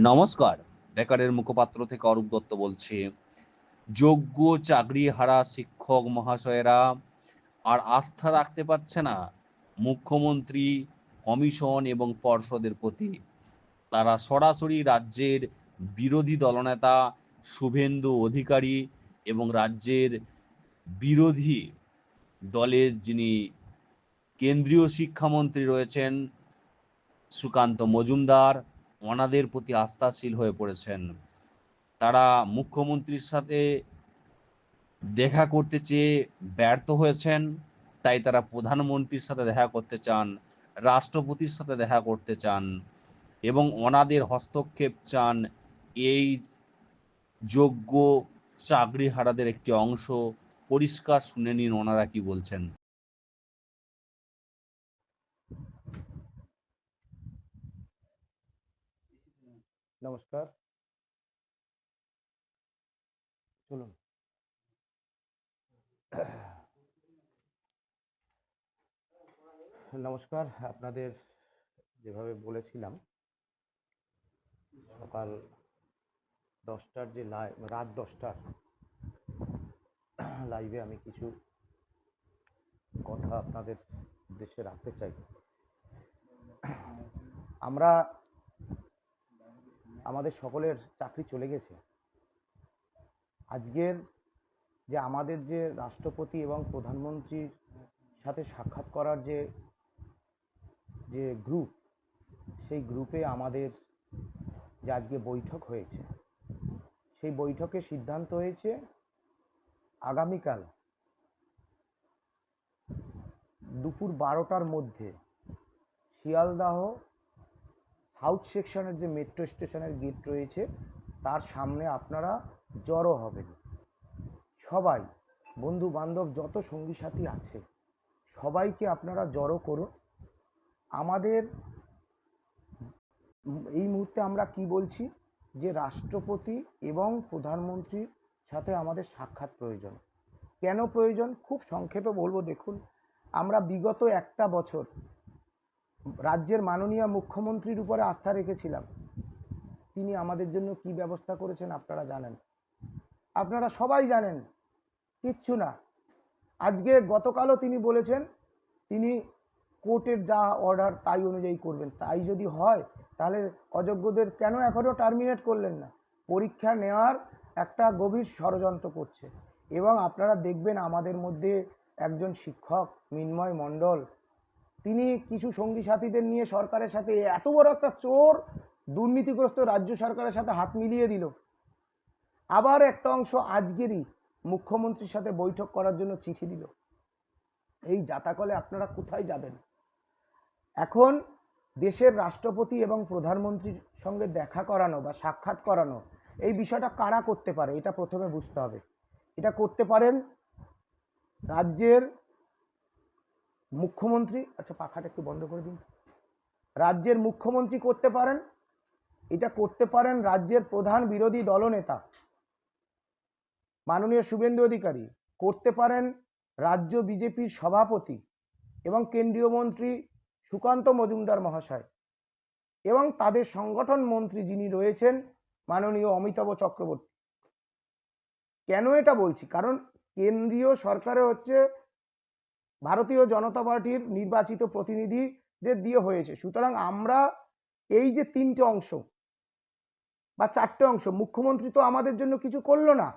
নমস্কার। বেকারের মুখপাত্র থেকে অরূপ দত্ত বলছি। যোগ্য চাকরি হারা শিক্ষক মহাশয়েরা, আর আস্থা রাখতে পারছে না মুখ্যমন্ত্রী, কমিশন এবং পর্ষদের প্রতি। তারা সরাসরি রাজ্যের বিরোধী দলনেতা, শুভেন্দু অধিকারী এবং রাজ্যের বিরোধী দলের যিনি কেন্দ্রীয় শিক্ষামন্ত্রী রয়েছেন সুকান্ত মজুমদার ওনাদের প্রতি আস্থাশীল হয়ে পড়েছেন। তারা মুখ্যমন্ত্রীর সাথে দেখা করতে চেয়ে ব্যর্থ হয়েছেন, তাই তারা প্রধানমন্ত্রীর সাথে দেখা করতে চান, রাষ্ট্রপতির সাথে দেখা করতে চান এবং ওনাদের হস্তক্ষেপ চান এই যোগ্য চাকরি হারাদের একটি অংশ। পরিষ্কার শুনে নিন ওনারা কি বলছেন। নমস্কার। চলুন। নমস্কার, আপনাদের যেভাবে বলেছিলাম, সকাল দশটার যে লাই, রাত দশটার লাইভে আমি কিছু কথা আপনাদের উদ্দেশ্যে রাখতে চাই। আমরা আমাদের সকলের চাকরি চলে গেছে। আজকের যে আমাদের যে রাষ্ট্রপতি এবং প্রধানমন্ত্রীর সাথে সাক্ষাৎ করার যে যে গ্রুপ সেই গ্রুপে আমাদের যে আজকে বৈঠক হয়েছে, সেই বৈঠকে সিদ্ধান্ত হয়েছে আগামীকাল দুপুর বারোটার মধ্যে শিয়ালদাহ সাউথ সেকশনের যে মেট্রো স্টেশনের গেট রয়েছে, তার সামনে আপনারা জড়ো হবেন। সবাই বন্ধু বান্ধব যত সঙ্গী সাথী আছে, সবাইকে আপনারা জড়ো করুন। আমাদের এই মুহূর্তে আমরা কি বলছি? যে রাষ্ট্রপতি এবং প্রধানমন্ত্রীর সাথে আমাদের সাক্ষাৎ প্রয়োজন। কেন প্রয়োজন? খুব সংক্ষেপে বলব, দেখুন, আমরা বিগত একটা বছর রাজ্যের মাননীয় মুখ্যমন্ত্রীর উপরে আস্থা রেখেছিলাম। তিনি আমাদের জন্য কি ব্যবস্থা করেছেন আপনারা জানেন। আপনারা সবাই জানেন, কিচ্ছু না। আজকে গতকালও তিনি বলেছেন, তিনি কোর্টের যা অর্ডার তাই অনুযায়ী করবেন। তাই যদি হয়, তাহলে অযোগ্যদের কেন এখনও টার্মিনেট করলেন না? পরীক্ষা নেওয়ার একটা গভীর ষড়যন্ত্র করছে। এবং আপনারা দেখবেন আমাদের মধ্যে একজন শিক্ষক, মিন্ময় মণ্ডল তিনি কিছু সঙ্গী সাথীদের নিয়ে সরকারের সাথে এত বড় একটা চোর দুর্নীতিগ্রস্ত রাজ্য সরকারের সাথে হাত মিলিয়ে দিল। আবার একটা অংশ আজকেরই মুখ্যমন্ত্রীর সাথে বৈঠক করার জন্য চিঠি দিল। এই জাতাকলে আপনারা কোথায় যাবেন? এখন দেশের রাষ্ট্রপতি এবং প্রধানমন্ত্রীর সঙ্গে দেখা করানো বা সাক্ষাৎ করানো, এই বিষয়টা কারা করতে পারে? এটা প্রথমে বুঝতে হবে। এটা করতে পারেন রাজ্যের মুখ্যমন্ত্রী আচ্ছা পাখাটা একটু বন্ধ করে দিন। রাজ্যের মুখ্যমন্ত্রী করতে পারেন, এটা করতে পারেন রাজ্যের প্রধান বিরোধী দলনেতা, মাননীয় শুভেন্দু অধিকারী। করতে পারেন রাজ্য বিজেপির সভাপতি এবং কেন্দ্রীয় মন্ত্রী সুকান্ত মজুমদার মহাশয় এবং তাদের সংগঠন মন্ত্রী যিনি রয়েছেন মাননীয় অমিতাভ চক্রবর্তী। কেন এটা বলছি? কারণ কেন্দ্রীয় সরকারে হচ্ছে ভারতীয় জনতা পার্টির নির্বাচিত প্রতিনিধিদের দিয়ে হয়েছে। সুতরাং আমরা এই যে তিনটে অংশ বা চারটে অংশ, মুখ্যমন্ত্রী তো আমাদের জন্য কিছু করল না।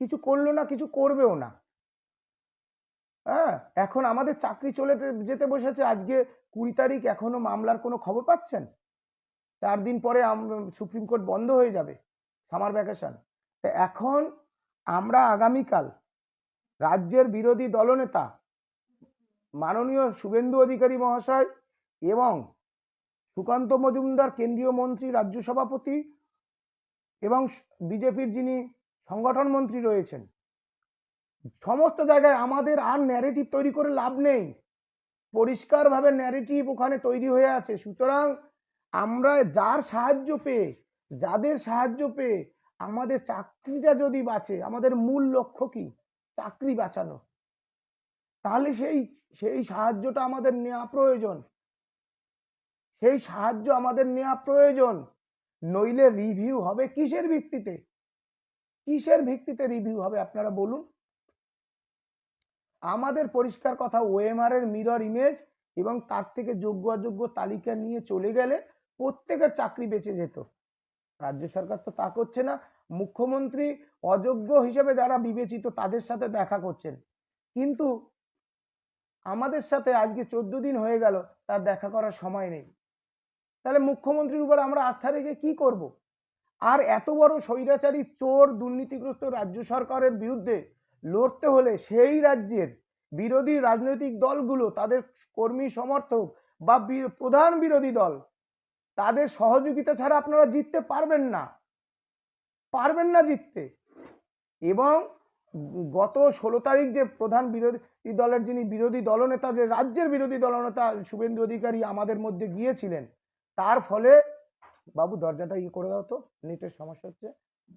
কিছু করল না, কিছু করবেও না। হ্যাঁ এখন আমাদের চাকরি চলে যেতে বসেছে। আজকে কুড়ি তারিখ, এখনও মামলার কোনো খবর পাচ্ছেন? চার দিন পরে সুপ্রিম কোর্ট বন্ধ হয়ে যাবে, সামার ভ্যাকেশন। এখন আমরা আগামীকাল রাজ্যের বিরোধী দলনেতা মাননীয় শুভেন্দু অধিকারী মহাশয় এবং সুকান্ত মজুমদার কেন্দ্রীয় মন্ত্রী, রাজ্য সভাপতি এবং বিজেপির যিনি সংগঠন মন্ত্রী রয়েছেন। সমস্ত জায়গায় আমাদের আর ন্যারেটিভ তৈরি করে লাভ নেই। পরিষ্কারভাবে ন্যারেটিভ ওখানে তৈরি হয়ে আছে। সুতরাং আমরা যার সাহায্য পেয়ে, যাদের সাহায্য পেয়ে আমাদের চাকরিটা যদি বাঁচে, আমাদের মূল লক্ষ্য কি? চাকরি বাঁচানো। তাহলে সেই সেই সাহায্যটা আমাদের নেওয়া প্রয়োজন। সেই সাহায্য আমাদের নেওয়া প্রয়োজন। নইলে রিভিউ হবে কিসের ভিত্তিতে? কিসের ভিত্তিতে রিভিউ হবে আপনারা বলুন? আমাদের পরিষ্কার কথা ওএমআর এর মিরর ইমেজ এবং তার থেকে যোগ্য অযোগ্য তালিকা নিয়ে চলে গেলে প্রত্যেকের চাকরি বেঁচে যেত। রাজ্য সরকার তো তা করছে না। মুখ্যমন্ত্রী অযোগ্য হিসেবে যারা বিবেচিত তাদের সাথে দেখা করছেন। কিন্তু আমাদের সাথে আজকে চোদ্দ দিন হয়ে গেল, তার দেখা করার সময় নেই। তাহলে মুখ্যমন্ত্রীর উপর আমরা আস্থা রেখে কি করব? আর এত বড় স্বৈরাচারী চোর দুর্নীতিগ্রস্ত রাজ্য সরকারের বিরুদ্ধে লড়তে হলে সেই রাজ্যের বিরোধী রাজনৈতিক দলগুলো, তাদের কর্মী সমর্থক বা প্রধান বিরোধী দল, তাদের সহযোগিতা ছাড়া আপনারা জিততে পারবেন না। পারবেন না জিততে। এবং গত ষোলো তারিখ যে প্রধান বিরোধী দলের যিনি বিরোধী দলনেতা, যে রাজ্যের বিরোধী দলনেতা শুভেন্দু অধিকারী আমাদের মধ্যে গিয়েছিলেন, তার ফলে, বাবু দরজাটা ইয়ে করে দাও তো, নেটের সমস্যা হচ্ছে,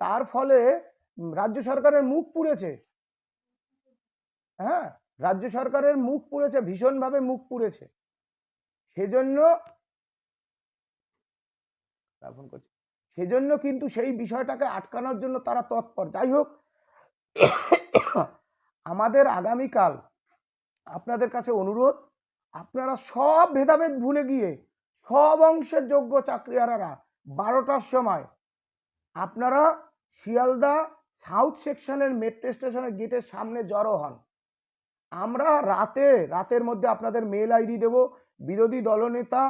তার ফলে রাজ্য সরকারের মুখ পুড়েছে। হ্যাঁ রাজ্য সরকারের মুখ পুড়েছে, ভীষণভাবে মুখ পুড়েছে। সেজন্য সেজন্য কিন্তু সেই বিষয়টাকে আটকানোর জন্য তারা তৎপর। যাই হোক আমাদের আগামীকাল আপনাদের কাছে অনুরোধ, আপনারা সব ভেদাভেদ ভুলে গিয়ে সব অংশের যোগ্য চাকরিহারারা বারোটার সময় আপনারা শিয়ালদা সাউথ সেকশনের মেট্রো স্টেশনের গেটের সামনে জড়ো হন। আমরা রাতে, রাতের মধ্যে আপনাদের মেল আইডি দেব, বিরোধী দলনেতা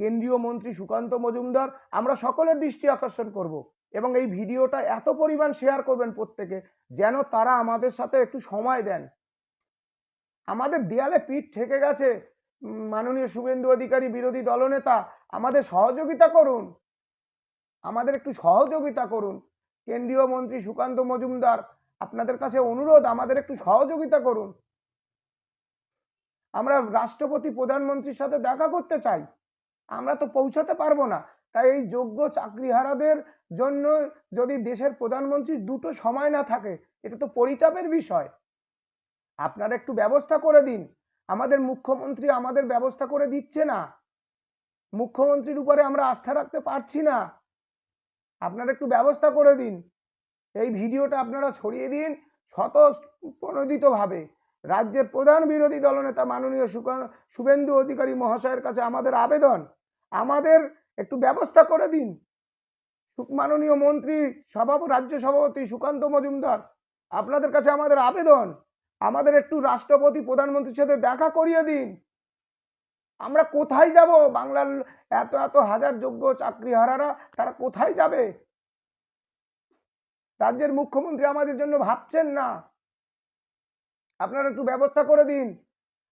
কেন্দ্রীয় মন্ত্রী সুকান্ত মজুমদার, আমরা সকলের দৃষ্টি আকর্ষণ করব। এবং এই ভিডিওটা এত পরিমাণ শেয়ার করবেন প্রত্যেকে, যেন তারা আমাদের সাথে একটু সময় দেন। আমাদের দেয়ালে পিঠ ঠেকে গেছে মাননীয় শুভেন্দু অধিকারী, বিরোধী দলনেতা, আমাদের সহযোগিতা করুন। আমাদের একটু সহযোগিতা করুন। কেন্দ্রীয় মন্ত্রী সুকান্ত মজুমদার, আপনাদের কাছে অনুরোধ, আমাদের একটু সহযোগিতা করুন। আমরা রাষ্ট্রপতি, প্রধানমন্ত্রীর সাথে দেখা করতে চাই। আমরা তো পৌঁছাতে পারব না। তাই এই যোগ্য চাকরিহারাদের জন্য যদি দেশের প্রধানমন্ত্রীর দুটো সময় না থাকে, এটা তো পরিতাপের বিষয়। আপনারা একটু ব্যবস্থা করে দিন। আমাদের মুখ্যমন্ত্রী আমাদের ব্যবস্থা করে দিচ্ছে না। মুখ্যমন্ত্রীর উপরে আমরা আস্থা রাখতে পারছি না। আপনারা একটু ব্যবস্থা করে দিন। এই ভিডিওটা আপনারা ছড়িয়ে দিন শত প্রণোদিতভাবে রাজ্যের প্রধান বিরোধী দলনেতা মাননীয় শুভেন্দু অধিকারী মহাশয়ের কাছে আমাদের আবেদন। আমাদের একটু ব্যবস্থা করে দিন। মাননীয় মন্ত্রী, সভাপ, রাজ্য সভাপতি সুকান্ত মজুমদার, আপনাদের কাছে আমাদের আবেদন। আমাদের একটু রাষ্ট্রপতি, প্রধানমন্ত্রীর সাথে দেখা করিয়ে দিন। আমরা কোথায় যাব? বাংলার এত এত হাজার যোগ্য চাকরিহারারা, তারা কোথায় যাবে? রাজ্যের মুখ্যমন্ত্রী আমাদের জন্য ভাবছেন না। আপনারা একটু ব্যবস্থা করে দিন।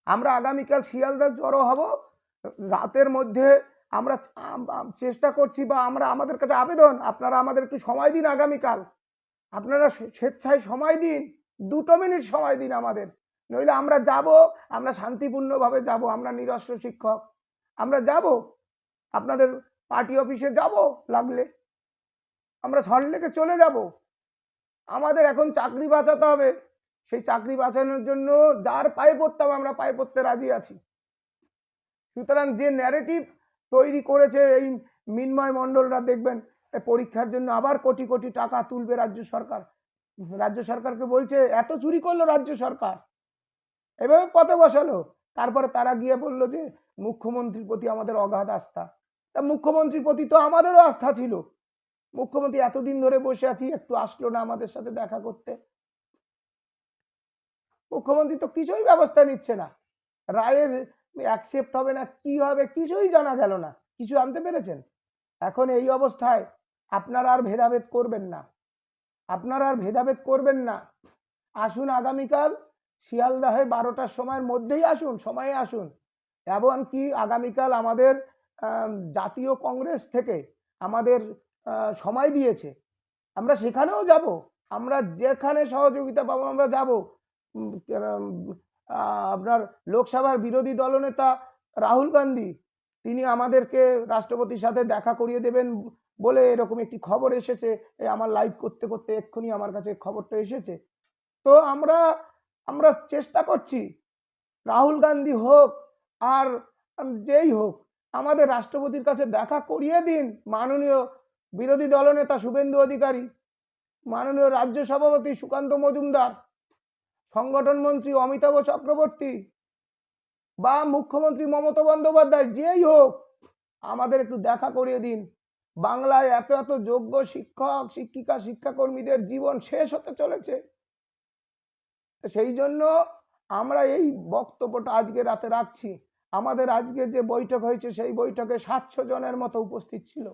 আমরা আগামীকাল শিয়ালদার জড়ো হব। রাতের মধ্যে আমরা আম- আম- চেষ্টা করছি বা আমরা আমাদের কাছে আবেদন, আপনারা আমাদের একটু সময় দিন আগামীকাল। আপনারা স্বেচ্ছায় সময় দিন, দুটো মিনিট সময় দিন আমাদের। নইলে আমরা যাব, আমরা শান্তিপূর্ণভাবে যাব, আমরা নিরস্ত্র শিক্ষক। আমরা যাব, আপনাদের পার্টি অফিসে যাব লাগলে। আমরা সল্টলেকে চলে যাব। আমাদের এখন চাকরি বাঁচাতে হবে। সেই চাকরি বাঁচানোর জন্য যার পায়ে পড়তে হবে, আমরা পায়ে পড়তে রাজি আছি। সুতরাং যে ন্যারেটিভ তৈরি করেছে এই মিন্ময় মণ্ডলরা দেখবেন পরীক্ষার জন্য আবার কোটি কোটি টাকা তুলবে রাজ্য সরকার। রাজ্য সরকারকে বলছে, এত চুরি করল রাজ্য সরকার। এভাবে পথে বসালো। তারপরে তারা গিয়ে বলল যে, মুখ্যমন্ত্রীর প্রতি আমাদের অগাধ আস্থা। তা মুখ্যমন্ত্রীর প্রতি তো আমাদেরও আস্থা ছিল। মুখ্যমন্ত্রী এতদিন ধরে বসে আছি, একটু আসলো না আমাদের সাথে দেখা করতে। মুখ্যমন্ত্রী তো কিছুই ব্যবস্থা নিচ্ছে না। রায়ের অ্যাকসেপ্ট হবে না, কি হবে কিছুই জানা গেল না। কিছু আনতে পেরেছেন? এখন এই অবস্থায় আপনারা আর ভেদাভেদ করবেন না। আপনারা আর ভেদাভেদ করবেন না। আসুন আগামীকাল শিয়ালদা হয়ে বারোটার সময়ের মধ্যেই আসুন, সময়ে আসুন। এমনকি আগামীকাল আমাদের জাতীয় কংগ্রেস থেকে আমাদের সময় দিয়েছে। আমরা সেখানেও যাব। আমরা যেখানে সহযোগিতা পাবো আমরা যাব। আপনার লোকসভার বিরোধী দলনেতা রাহুল গান্ধী, তিনি আমাদেরকে রাষ্ট্রপতির সাথে দেখা করিয়ে দেবেন বলে এরকম একটি খবর এসেছে। আমার লাইভ করতে করতে এক্ষুনি আমার কাছে খবরটা এসেছে। তো আমরা আমরা চেষ্টা করছি, রাহুল গান্ধী হোক আর যেই হোক, আমাদের রাষ্ট্রপতির কাছে দেখা করিয়ে দিন মাননীয় বিরোধী দলনেতা শুভেন্দু অধিকারী, মাননীয় রাজ্য সভাপতি সুকান্ত মজুমদার। সংগঠন মন্ত্রী অমিতাভ চক্রবর্তী বা মুখ্যমন্ত্রী মমতা বন্দ্যোপাধ্যায়, যেই হোক, আমাদের একটু দেখা করিয়ে দিন। বাংলায় এত এত যোগ্য শিক্ষক, শিক্ষিকা, শিক্ষাকর্মীদের জীবন শেষ হতে চলেছে। সেই জন্য আমরা এই বক্তব্যটা আজকে রাতে রাখছি। আমাদের আজকে যে বৈঠক হয়েছে, সেই বৈঠকে সাতশো জনের মতো উপস্থিত ছিল।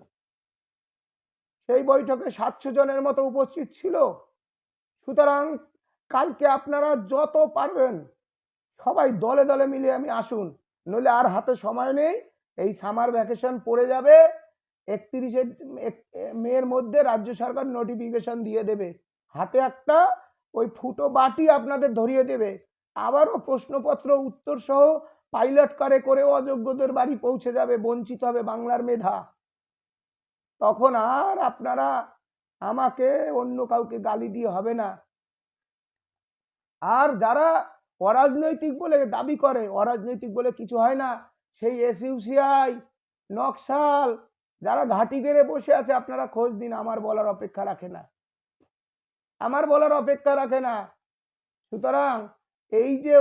সেই বৈঠকে সাতশো জনের মতো উপস্থিত ছিল। সুতরাং কালকে আপনারা যত পারবেন, সবাই দলে দলে মিলে আমি আসুন। নইলে আর হাতে সময় নেই, এই সামার ভ্যাকেশন পড়ে যাবে, একত্রিশে মেয়ের মধ্যে রাজ্য সরকার নোটিফিকেশন দিয়ে দেবে। হাতে একটা ওই ফুটো বাটি আপনাদের ধরিয়ে দেবে। আবারও প্রশ্নপত্র উত্তর সহ পাইলট কারে করে অযোগ্যদের বাড়ি পৌঁছে যাবে, বঞ্চিত হবে বাংলার মেধা। তখন আর আপনারা আমাকে অন্য কাউকে গালি দিয়ে হবে না। আর যারা অরাজনৈতিক বলে দাবি করে, অরাজনৈতিক বলে কিছু হয় না, সেই এসইউসিআই নকশাল, যারা ঘাঁটি গেড়ে বসে আছে, আপনারা খোঁজ দিন আমার বলার অপেক্ষা রাখে না। আমার বলার অপেক্ষা রাখে না। সুতরাং এই যে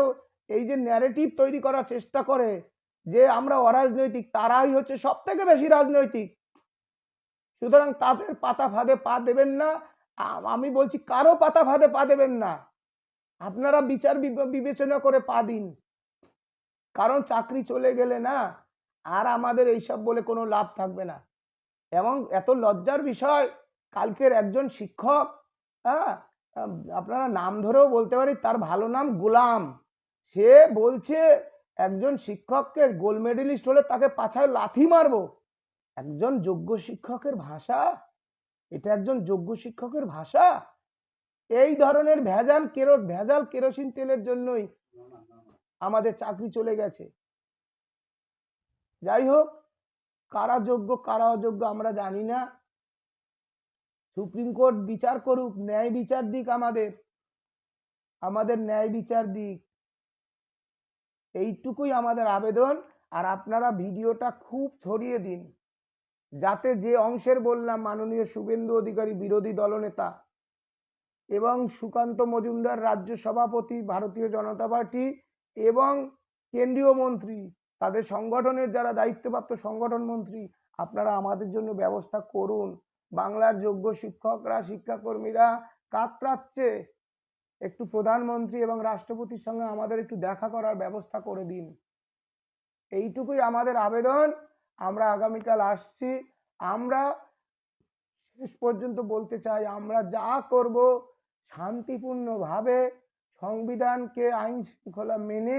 এই যে ন্যারেটিভ তৈরি করার চেষ্টা করে যে আমরা অরাজনৈতিক, তারাই হচ্ছে সব থেকে বেশি রাজনৈতিক। সুতরাং তাদের পাতা ফাঁদে পা দেবেন না আমি বলছি কারও পাতা ফাঁদে পা দেবেন না। আপনারা বিচার বিবে- বিবেচনা করে পা দিন। কারণ চাকরি চলে গেলে না আর আমাদের এইসব বলে কোনো লাভ থাকবে না। এবং এত লজ্জার বিষয়, কালকের একজন শিক্ষক হ্যাঁ আপনারা নাম ধরেও বলতে পারি তার ভালো নাম গোলাম। সে বলছে, একজন শিক্ষককে গোল্ড মেডেলিস্ট হলে তাকে পাছায় লাথি মারবো। একজন যোগ্য শিক্ষকের ভাষা? এটা একজন যোগ্য শিক্ষকের ভাষা? এই ধরনের ভেজাল কেরো, ভেজাল কেরোসিন তেলের জন্যই আমাদের চাকরি চলে গেছে। যাই হোক কারা যোগ্য কারা অযোগ্য আমরা জানি না। সুপ্রিম কোর্ট বিচার করুক, ন্যায় বিচার দিক আমাদের। আমাদের ন্যায় বিচার দিক। এইটুকুই আমাদের আবেদন। আর আপনারা ভিডিওটা খুব ছড়িয়ে দিন। যাতে যে অংশের বললাম মাননীয় শুভেন্দু অধিকারী, বিরোধী দলনেতা এবং সুকান্ত মজুমদার রাজ্য সভাপতি, ভারতীয় জনতা পার্টি এবং কেন্দ্রীয় মন্ত্রী। তাদের সংগঠনের যারা দায়িত্বপ্রাপ্ত সংগঠন মন্ত্রী, আপনারা আমাদের জন্য ব্যবস্থা করুন। বাংলার যোগ্য শিক্ষকরা, শিক্ষাকর্মীরা কাতরাচ্ছে। একটু প্রধানমন্ত্রী এবং রাষ্ট্রপতির সঙ্গে আমাদের একটু দেখা করার ব্যবস্থা করে দিন। এইটুকুই আমাদের আবেদন। আমরা আগামীকাল আসছি। আমরা শেষ পর্যন্ত বলতে চাই, আমরা যা করব শান্তিপূর্ণভাবে সংবিধানকে, আইন শৃঙ্খলা মেনে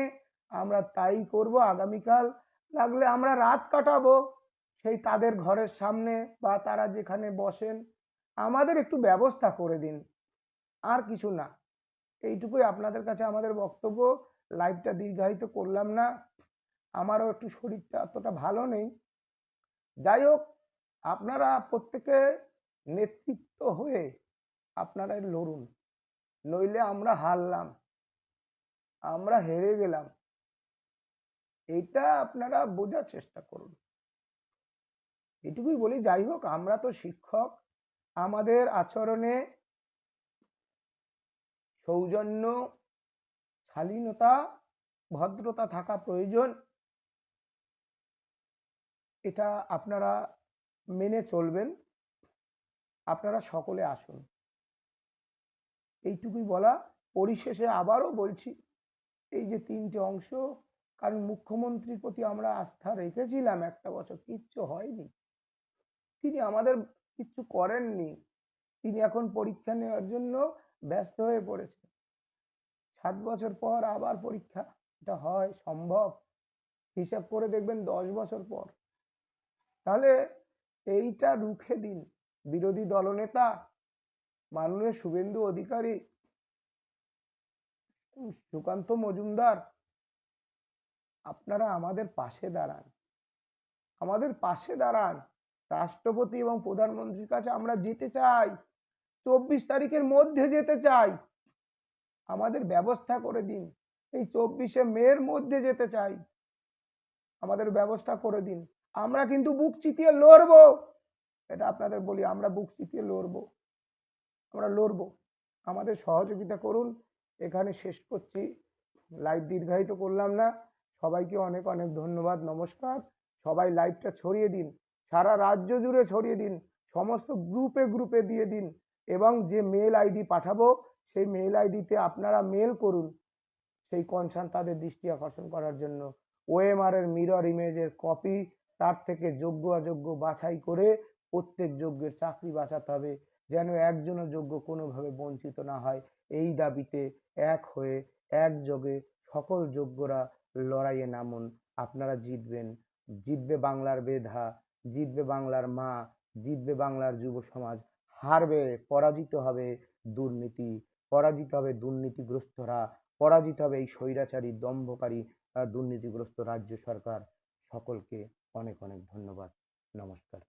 আমরা তাই করব আগামীকাল। লাগলে আমরা রাত কাটাবো সেই তাদের ঘরের সামনে বা তারা যেখানে বসেন। আমাদের একটু ব্যবস্থা করে দিন, আর কিছু না। এইটুকুই আপনাদের কাছে আমাদের বক্তব্য। লাইভটা দীর্ঘায়িত করলাম না। আমারও একটু শরীরটা অতটা ভালো নেই। যাই হোক, আপনারা প্রত্যেকে নেতৃত্ব হয়ে আপনারা লড়ুন। নইলে আমরা হারলাম, আমরা হেরে গেলাম। এটা আপনারা বোঝার চেষ্টা করুন। এটুকুই বলি, যাই হোক, আমরা তো শিক্ষক। আমাদের আচরণে সৌজন্য, শালীনতা, ভদ্রতা থাকা প্রয়োজন। এটা আপনারা মেনে চলবেন। আপনারা সকলে আসুন। এইটুকুই বলা। পরিশেষে আবারও বলছি, এই যে তিনটে অংশ, কারণ মুখ্যমন্ত্রীর প্রতি আমরা আস্থা রেখেছিলাম একটা বছর, কিচ্ছু হয়নি। তিনি আমাদের কিচ্ছু করেননি। তিনি এখন পরীক্ষা নেওয়ার জন্য ব্যস্ত হয়ে পড়েছে সাত বছর পর আবার পরীক্ষা, এটা হয়, সম্ভব। হিসাব করে দেখবেন দশ বছর পর। তাহলে এইটা রুখে দিন। বিরোধী দলনেতা, মাননীয় শুভেন্দু অধিকারী, সুকান্ত মজুমদার, আপনারা আমাদের পাশে দাঁড়ান। আমাদের পাশে দাঁড়ান। রাষ্ট্রপতি এবং প্রধানমন্ত্রীর কাছে আমরা যেতে চাই। চব্বিশ তারিখের মধ্যে যেতে চাই। আমাদের ব্যবস্থা করে দিন। এই চব্বিশে মের মধ্যে যেতে চাই। আমাদের ব্যবস্থা করে দিন। আমরা কিন্তু বুক চিতিয়ে লড়বো। এটা আপনাদের বলি, আমরা বুক চিতিয়ে লড়বো। আমরা লড়বো। আমাদের সহযোগিতা করুন। এখানে শেষ করছি। লাইভ দীর্ঘায়িত করলাম না। সবাইকে অনেক অনেক ধন্যবাদ, নমস্কার। সবাই লাইভটা ছড়িয়ে দিন। সারা রাজ্য জুড়ে ছড়িয়ে দিন। সমস্ত গ্রুপে গ্রুপে দিয়ে দিন। এবং যে মেল আইডি পাঠাবো, সেই মেল আইডিতে আপনারা মেল করুন। সেই কনসার্ন তাদের দৃষ্টি আকর্ষণ করার জন্য। ওএমআর এর মিরর ইমেজের কপি তার থেকে যোগ্য অযোগ্য বাছাই করে প্রত্যেক যোগ্যের চাকরি বাঁচাতে হবে, যেন একজনও যোগ্য কোনোভাবে বঞ্চিত না হয়। এই দাবিতে এক হয়ে একযোগে সকল যোগ্যরা লড়াইয়ে নামুন। আপনারা জিতবেন। জিতবে বাংলার বেধা, জিতবে বাংলার মা, জিতবে বাংলার যুব সমাজ। হারবে, পরাজিত হবে দুর্নীতি, পরাজিত হবে দুর্নীতিগ্রস্তরা, পরাজিত হবে এই স্বৈরাচারী, দম্ভকারী দুর্নীতিগ্রস্ত রাজ্য সরকার। সকলকে অনেক অনেক ধন্যবাদ। নমস্কার।